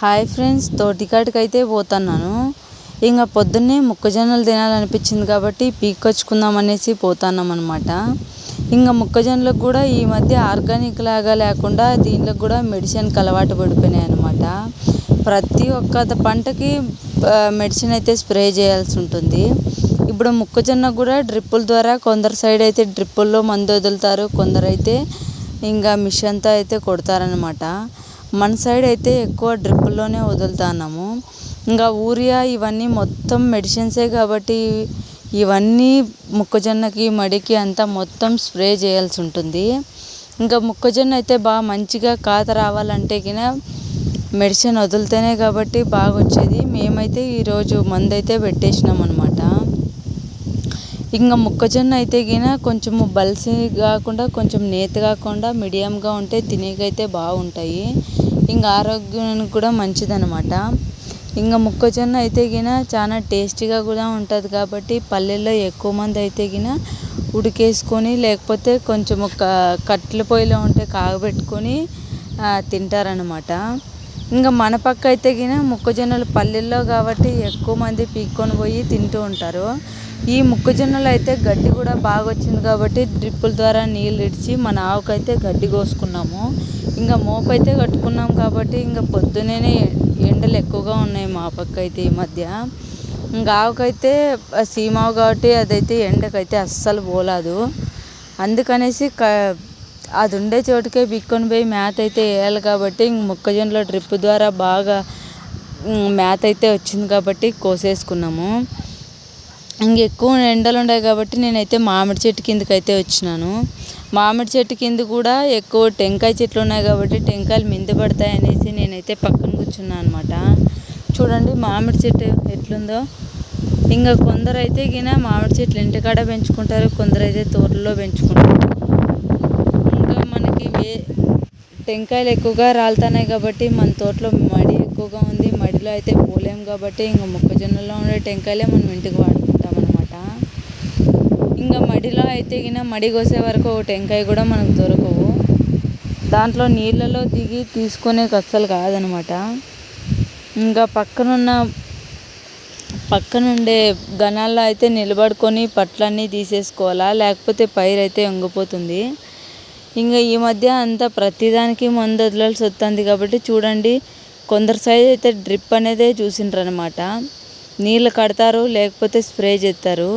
Hi friends తోటికాటికి అయితే పోతున్నాను. ఇంకా పొద్దున్నే మొక్కజొన్నలు తినాలనిపించింది కాబట్టి పీక్కొచ్చుకుందాం అనేసి పోతున్నాం అనమాట ఇంకా మొక్కజొన్నలకు కూడా ఈ మధ్య ఆర్గానిక్ లాగా లేకుండా దీంట్లోకి కూడా మెడిసిన్కి అలవాటు పడిపోయినాయి అనమాట ప్రతి ఒక్క పంటకి మెడిసిన్ అయితే స్ప్రే చేయాల్సి ఉంటుంది. ఇప్పుడు మొక్కజొన్న కూడా డ్రిప్పుల ద్వారా కొందరు సైడ్ అయితే డ్రిప్పుల్లో మందు వదులుతారు కొందరు అయితే ఇంకా మిషన్తో అయితే కొడతారనమాట మన సైడ్ అయితే ఎక్కువ డ్రిప్పుల్లోనే వదులుతున్నాము. ఇంకా యూరియా ఇవన్నీ మొత్తం మెడిసిన్సే కాబట్టి ఇవన్నీ మొక్కజొన్నకి మడికి అంతా మొత్తం స్ప్రే చేయాల్సి ఉంటుంది. ఇంకా మొక్కజొన్న అయితే బాగా మంచిగా కాత రావాలంటే కిన మెడిసిన్ వదిలితేనే కాబట్టి బాగా వచ్చేది మేమైతే ఈరోజు మందు అయితే పెట్టేసినాం అనమాట ఇంకా మొక్కజొన్న అయితే గిన కొంచెము బలిసి కాకుండా కొంచెం నేత కాకుండా మీడియంగా ఉంటే తినేకైతే బాగుంటాయి. ఇంకా ఆరోగ్యానికి కూడా మంచిదనమాట ఇంకా మొక్కజొన్న అయితే గిన చాలా టేస్టీగా కూడా ఉంటుంది కాబట్టి పల్లెల్లో ఎక్కువ మంది అయితే గిన ఉడికేసుకొని లేకపోతే కొంచెం ఒక కట్టెల పొయ్యిలో ఉంటే కాగబెట్టుకొని తింటారనమాట ఇంకా మన పక్క అయితే గిన మొక్కజొన్నలు పల్లెల్లో కాబట్టి ఎక్కువ మంది పీక్కొని పోయి తింటూ ఉంటారు. ఈ మొక్కజొన్నలు అయితే గడ్డి కూడా బాగా వచ్చింది కాబట్టి డ్రిప్పుల ద్వారా నీళ్ళు ఇడిచి మన ఆవుకైతే గడ్డి కోసుకున్నాము. ఇంకా మోపు అయితే కట్టుకున్నాం కాబట్టి ఇంకా పొద్దునే ఎండలు ఎక్కువగా ఉన్నాయి మా పక్క అయితే ఈ మధ్య. ఇంకా ఆవుకైతే సీమావు కాబట్టి అదైతే ఎండకైతే అస్సలు పోలేదు. అందుకనేసి క అది ఉండే చోటుకే బిక్కొని పోయి మేత అయితే వేయాలి కాబట్టి ఇంక మొక్కజొన్నలో డ్రిప్ ద్వారా బాగా మేత అయితే వచ్చింది కాబట్టి కోసేసుకున్నాము. ఇంకా ఎక్కువ ఎండలు ఉన్నాయి కాబట్టి నేనైతే మామిడి చెట్టు కిందకి అయితే వచ్చినాను. మామిడి చెట్టు కింద కూడా ఎక్కువ టెంకాయ చెట్లు ఉన్నాయి కాబట్టి టెంకాయలు మింద పడతాయి అనేసి నేనైతే పక్కన కూర్చున్నాను అనమాట చూడండి మామిడి చెట్టు ఎట్లుందో. ఇంకా కొందరు అయితే గిన మామిడి చెట్లు ఇంటికాడ పెంచుకుంటారు కొందరైతే తోటలో పెంచుకుంటారు. ఇంకా మనకి వే టెంకాయలు ఎక్కువగా రాలుతున్నాయి కాబట్టి మన తోటలో మడి ఎక్కువగా ఉంది మడిలో అయితే పోలేం కాబట్టి ఇంకా మొక్కజొన్నలో ఉండే టెంకాయలే మనం ఇంటికి వాడుతాం. ఇంకా మడిలో అయితే గిన మడి కోసే వరకు ఒక టెంకాయ కూడా మనకు దొరకవు. దాంట్లో నీళ్ళలో దిగి తీసుకునే అస్సలు కాదనమాట. ఇంకా పక్కనున్న పక్కనుండే గణాల్లో అయితే నిలబడుకొని పట్లన్నీ తీసేసుకోవాలా లేకపోతే పైరు అయితే వంగిపోతుంది. ఇంకా ఈ మధ్య అంతా ప్రతిదానికి మందు వదలాల్సి వస్తుంది కాబట్టి చూడండి కొందరు సైజ్ అయితే డ్రిప్ అనేదే చూసిండ్రు అనమాట నీళ్ళు కడతారు లేకపోతే స్ప్రే చేస్తారు.